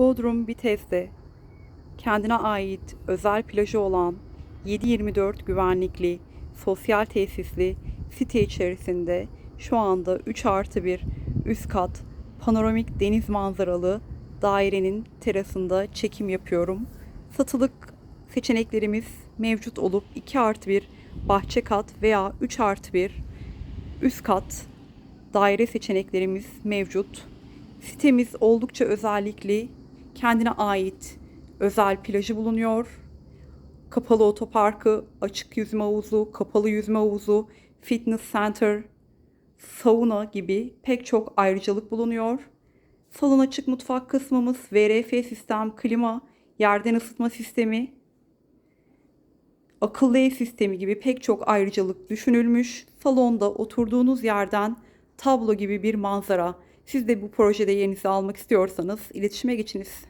Bodrum Bitez'de kendine ait özel plajı olan 7/24 güvenlikli sosyal tesisli site içerisinde şu anda 3 artı 1 üst kat panoramik deniz manzaralı dairenin terasında çekim yapıyorum. Satılık seçeneklerimiz mevcut olup 2 artı 1 bahçe kat veya 3 artı 1 üst kat daire seçeneklerimiz mevcut. Sitemiz oldukça özellikli, kendine ait özel plajı bulunuyor. Kapalı otoparkı, açık yüzme havuzu, kapalı yüzme havuzu, fitness center, sauna gibi pek çok ayrıcalık bulunuyor. Salon açık mutfak kısmımız, VRF sistem, klima, yerden ısıtma sistemi, akıllı ev sistemi gibi pek çok ayrıcalık düşünülmüş. Salonda oturduğunuz yerden tablo gibi bir manzara. Siz de bu projede yerinizi almak istiyorsanız iletişime geçiniz.